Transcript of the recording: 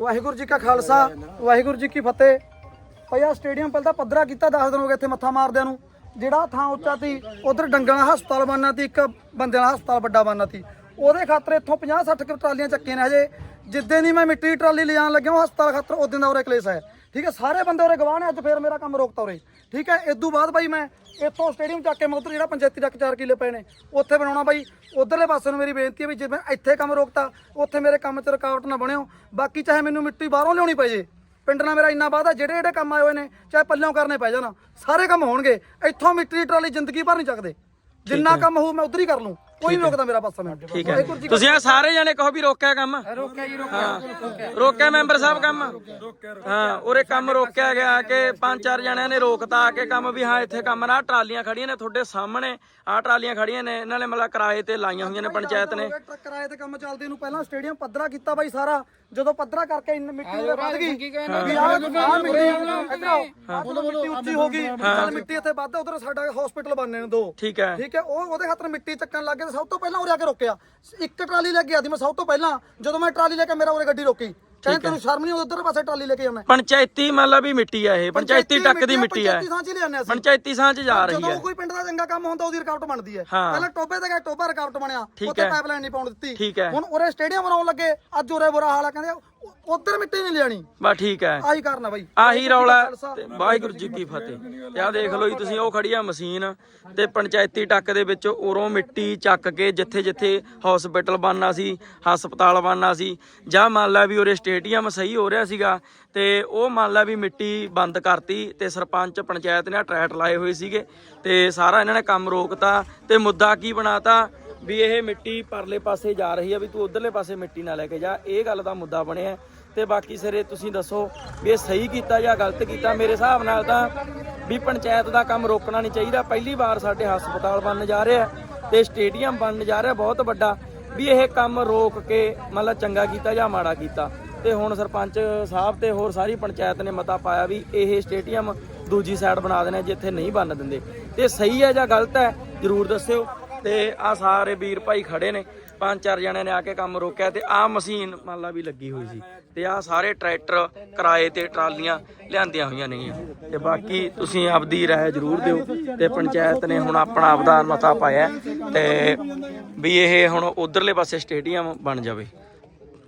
ਵਾਹਿਗੁਰੂ ਜੀ ਕਾ ਖਾਲਸਾ, ਵਾਹਿਗੁਰੂ ਜੀ ਕੀ ਫਤਿਹ। ਭਾਈ ਆਹ ਸਟੇਡੀਅਮ ਪਹਿਲਾਂ ਤਾਂ ਪੱਧਰਾ ਕੀਤਾ 10 ਦਿਨ ਹੋ ਗਏ ਇੱਥੇ ਮੱਥਾ ਮਾਰਦਿਆਂ ਨੂੰ। ਜਿਹੜਾ ਥਾਂ ਉੱਚਾ ਸੀ, ਉਧਰ ਡੰਗਾਂ ਦਾ ਹਸਪਤਾਲ ਬਣਨਾ ਸੀ, ਇੱਕ ਬੰਦੇ ਦਾ ਹਸਪਤਾਲ ਵੱਡਾ ਬਣਨਾ ਸੀ। ਉਹਦੇ ਖਾਤਰ ਇੱਥੋਂ 50 60 ਟਰਾਲੀਆਂ ਚੱਕੀਆਂ ਨੇ ਹਜੇ। ਜਿੱਦਾਂ ਦੀ ਮੈਂ ਮਿੱਟੀ ਦੀ ਟਰਾਲੀ ਲਿਜਾਣ ਲੱਗਿਆ, ਉਹ ਹਸਪਤਾਲ ਖਾਤਰ ਉਦੋਂ ਦਾ ਉਰੇ ਕਲੇਸ਼ ਹੈ। ਠੀਕ ਹੈ ਸਾਰੇ ਬੰਦੇ ਉਰੇ ਗਵਾਹ ਨੇ ਅੱਜ ਫੇਰ ਮੇਰਾ ਕੰਮ ਰੋਕਤਾ ਉਰੇ। ਠੀਕ ਹੈ ਇਦੋਂ ਬਾਅਦ ਬਾਈ ਮੈਂ ਇੱਥੋਂ ਸਟੇਡੀਅਮ ਚੱਕ ਕੇ ਮੈਂ ਉੱਧਰ ਜਿਹੜਾ ਪੰਚਾਇਤੀ ਤੱਕ 4 ਕਿੱਲੇ ਪਏ ਨੇ ਉੱਥੇ ਬਣਾਉਣਾ ਬਾਈ। ਉਧਰਲੇ ਪਾਸੇ ਨੂੰ ਮੇਰੀ ਬੇਨਤੀ ਹੈ ਵੀ ਜੇ ਮੈਂ ਇੱਥੇ ਕੰਮ ਰੋਕਤਾ ਉੱਥੇ ਮੇਰੇ ਕੰਮ 'ਚ ਰੁਕਾਵਟ ਨਾ ਬਣਿਓ। ਬਾਕੀ ਚਾਹੇ ਮੈਨੂੰ ਮਿੱਟੀ ਬਾਹਰੋਂ ਲਿਆਉਣੀ ਪਏ ਜੇ ਪਿੰਡ ਨਾਲ ਮੇਰਾ ਇੰਨਾ ਵਾਦਾ ਜਿਹੜੇ ਜਿਹੜੇ ਕੰਮ ਆਏ ਹੋਏ ਨੇ ਚਾਹੇ ਪੱਲਿਓਂ ਕਰਨੇ ਪੈ ਜਾਣ ਸਾਰੇ ਕੰਮ ਹੋਣਗੇ। ਇੱਥੋਂ ਮਿੱਟੀ ਟਰਾਲੀ ਜ਼ਿੰਦਗੀ ਭਰ ਨਹੀਂ ਚੱਕਦੇ। ਜਿੰਨਾ ਕੰਮ ਹੋਊ ਮੈਂ ਉਧਰ ਹੀ ਕਰ ਲੂੰ। ਕੋਈ ਨਹੀਂ ਰੋਕਦਾ ਮੇਰਾ ਪਾਸਾ ਮੈਂ। ਠੀਕ ਹੈ। ਤੁਸੀਂ ਆ ਸਾਰੇ ਜਣੇ ਕਹੋ ਵੀ ਰੋਕਿਆ ਕੰਮ। ਰੋਕਿਆ ਜੀ ਹਾਂ। ਰੋਕਿਆ ਮੈਂਬਰ ਸਾਹਿਬ ਕੰਮ। ਹਾਂ ਉਰੇ ਕੰਮ ਰੋਕਿਆ ਗਿਆ ਕਿ ਪੰਜ ਚਾਰ ਜਣਿਆਂ ਨੇ ਰੋਕਤਾ ਆ ਕੇ ਕੰਮ ਵੀ ਹਾਂ ਇੱਥੇ ਕੰਮ ਨਾ ਟਰਾਲੀਆਂ ਖੜੀਆਂ ਨੇ ਤੁਹਾਡੇ ਸਾਹਮਣੇ। ਆਹ ਟਰਾਲੀਆਂ ਖੜੀਆਂ ਨੇ ਇਹਨਾਂ ਨੇ ਮਤਲਬ ਕਿਰਾਏ ਤੇ ਲਾਈਆਂ ਹੋਈਆਂ ਨੇ ਪੰਚਾਇਤ ਨੇ। ਟਰੱਕ ਕਿਰਾਏ ਤੇ ਕੰਮ ਚੱਲਦੇ ਨੂੰ ਪਹਿਲਾਂ ਸਟੇਡੀਅਮ ਪੱਧਰਾ ਕੀਤਾ ਬਾਈ ਸਾਰਾ। ਜਦੋਂ ਪੱਧਰਾ ਕਰਕੇ ਇੰਨ ਮਿੱਟੀ ਉਰੇ ਵੱਧ ਗਈ। ਵੀ ਆਹ ਮਿੱਟੀ ਉੱਚੀ ਹੋ ਗਈ ਚੱਲ ਮਿੱਟੀ ਇੱਥੇ ਵੱਧ ਉਧਰ ਸਾਡਾ ਹਸਪੀਟਲ ਬਣਨੇ ਨੇ ਦੋ। ਠੀਕ ਹੈ। ਠੀਕ ਹੈ ਉਹ ਉਹਦੇ ਖਾਤਰ ਮਿੱਟੀ ਚੱਕਣ ਲੱਗੇ ਤੇ ਸਭ ਤੋਂ ਪਹਿਲਾਂ ਉਰੇ ਆ ਕੇ ਰੋਕਿਆ। ਇੱਕ ਟਰਾਲੀ ਲੈ ਕੇ ਆਦੀ ਮੈਂ ਸਭ ਤੋਂ ਪਹਿਲਾਂ। ਜਦੋਂ ਮੈਂ ਟਰਾਲੀ ਲੈ ਕੇ ਮੇਰਾ ਉਰੇ ਗੱਡੀ ਰੋਕੀ। ਕਹਿੰਦੇ ਤੈਨੂੰ ਸ਼ਰਮ ਨਹੀਂ ਉਧਰ ਪਾਸੇ ਟਰਾਲੀ ਲੈ ਕੇ ਆਉਣਾ। ਪੰਚਾਇਤੀ ਮਤਲਬ ਵੀ ਮਿੱਟੀ ਆ ਇਹ। ਪੰਚਾਇਤੀ ਟੱਕ ਦੀ ਮਿੱਟੀ ਆ। ਪੰਚਾਇਤੀ ਚ ਹੀ ਲਿਆਉਂਦੇ ਅਸੀਂ। ਪੰਚਾਇਤੀ ਸਾਂ ਚ ਜਾ ਰਹੀ ਜਦੋਂ ਹੈ। ਕੋਈ ਪਿੰਡ ਦਾ ਚੰਗਾ ਕੰਮ ਹੁੰਦਾ ਉਹਦੀ ਰੁਕਾਵਟ ਬਣਦੀ ਹੈ। ਪਹਿਲਾਂ ਟੋਬੇ ਤੇ ਗਿਆ ਟੋਬਾ ਰੁਕਾਵਟ ਬਣਿਆ। ਉੱਥੇ। ਪਾਈਪਲਾਈਨ ਨਹੀਂ ਪਾਉਣ ਦਿੱਤੀ। ਹੁਣ ਉਰੇ ਸਟੇਡੀਅਮ ਬਣਾਉਣ ਲੱਗੇ। ਅੱਜ ਉਰੇ ਬੁਰਾ ਹਾਲ ਆ ਕਹਿੰਦੇ ਉਧਰ ਮਿੱਟੀ ਨਹੀਂ ਲਿਆਣੀ ਬਸ ਠੀਕ ਹੈ। ਆਹੀ ਕਾਰਨ ਆ ਬਾਈ। ਆਹੀ ਰੌਲਾ ਤੇ ਵਾਹਿਗੁਰੂ ਜੀ ਕੀ ਫਤਿਹ। ਤੇ ਆਹ ਦੇਖ ਲਓ ਜੀ ਤੁਸੀਂ ਉਹ ਖੜੀ ਆ ਮਸ਼ੀਨ ਤੇ ਪੰਚਾਇਤੀ ਟੱਕ ਦੇ ਵਿੱਚ ਉਰੋਂ ਮਿੱਟੀ ਚੱਕ ਕੇ ਜਿੱਥੇ ਜਿੱਥੇ ਹਸਪੀਟਲ ਬਣਨਾ ਸੀ ਹਸਪਤਾਲ ਬਣਨਾ ਸੀ ਜਾਂ ਮੰਨ ਲਾ ਵੀ ਉਰੇ ਸਟੇਡੀਅਮ ਸਹੀ ਹੋ ਰਿਹਾ ਸੀਗਾ ਤੇ ਉਹ ਮੰਨ ਲਾ ਵੀ ਮਿੱਟੀ ਬੰਦ ਕਰਤੀ ਤੇ ਸਰਪੰਚ ਪੰਚਾਇਤ ਨੇ ਟਰੈਟ ਲਾਏ ਹੋਏ ਸੀਗੇ ਤੇ ਸਾਰਾ ਇਹਨਾਂ ਨੇ ਕੰਮ ਰੋਕਤਾ ਤੇ ਮੁੱਦਾ ਕੀ ਬਣਾਤਾ? ਵੀ ਇਹ ਮਿੱਟੀ ਪਰਲੇ ਪਾਸੇ ਜਾ ਰਹੀ ਆ, ਵੀ ਤੂੰ ਉਧਰਲੇ ਪਾਸੇ ਮਿੱਟੀ ਨਾ ਲੈ ਕੇ ਜਾ। ਇਹ ਗੱਲ ਦਾ ਮੁੱਦਾ ਬਣਿਆ ਤੇ ਬਾਕੀ ਸਿਰੇ ਤੁਸੀਂ ਦੱਸੋ ਵੀ ਇਹ ਸਹੀ ਕੀਤਾ ਜਾਂ ਗਲਤ ਕੀਤਾ। ਮੇਰੇ ਹਿਸਾਬ ਨਾਲ ਤਾਂ ਵੀ ਪੰਚਾਇਤ ਦਾ ਕੰਮ ਰੋਕਣਾ ਨਹੀਂ ਚਾਹੀਦਾ। ਪਹਿਲੀ ਵਾਰ ਸਾਡੇ ਹਸਪਤਾਲ ਬਣਨ ਜਾ ਰਿਹਾ ਹੈ ਤੇ ਸਟੇਡੀਅਮ ਬਣਨ ਜਾ ਰਿਹਾ ਬਹੁਤ ਵੱਡਾ। ਵੀ ਇਹ ਕੰਮ ਰੋਕ ਕੇ ਮਤਲਬ ਚੰਗਾ ਕੀਤਾ ਜਾਂ ਮਾੜਾ ਕੀਤਾ। ਤੇ ਹੁਣ ਸਰਪੰਚ ਸਾਹਿਬ ਤੇ ਹੋਰ ਸਾਰੀ ਪੰਚਾਇਤ ਨੇ ਮਤਾ ਪਾਇਆ ਵੀ ਇਹ ਸਟੇਡੀਅਮ ਦੂਜੀ ਸਾਈਡ ਬਣਾ ਦੇਣਾ, ਜਿੱਥੇ ਨਹੀਂ ਬਣ ਦਿੰਦੇ। ਤੇ ਸਹੀ ਹੈ ਜਾਂ ਗਲਤ ਹੈ, ਜਰੂਰ ਦੱਸਿਓ। ਤੇ ਆ ਸਾਰੇ ਵੀਰ ਭਾਈ ਖੜੇ ਨੇ। ਪੰਜ ਚਾਰ ਜਣਿਆਂ ਨੇ ਆ ਕੇ ਕੰਮ ਰੋਕਿਆ ਤੇ ਆ ਮਸ਼ੀਨ ਮੰਨ ਲਾ ਵੀ ਲੱਗੀ ਹੋਈ ਸੀ ਤੇ ਆ ਸਾਰੇ ਟਰੈਕਟਰ ਕਿਰਾਏ ਤੇ ਟਰਾਲੀਆਂ ਲਿਆਂਦੀਆਂ ਹੋਈਆਂ ਨੇ ਤੇ ਬਾਕੀ ਤੁਸੀਂ ਆਪਦੀ ਰਾਏ ਜਰੂਰ ਦਿਓ ਤੇ ਪੰਚਾਇਤ ਨੇ ਹੁਣ ਆਪਣਾ ਆਪਦਾ ਮਤਾ ਪਾਇਆ ਹੈ ਤੇ ਵੀ ਇਹ ਹੁਣ ਉਧਰਲੇ ਪਾਸੇ ਸਟੇਡੀਅਮ ਬਣ ਜਾਵੇ।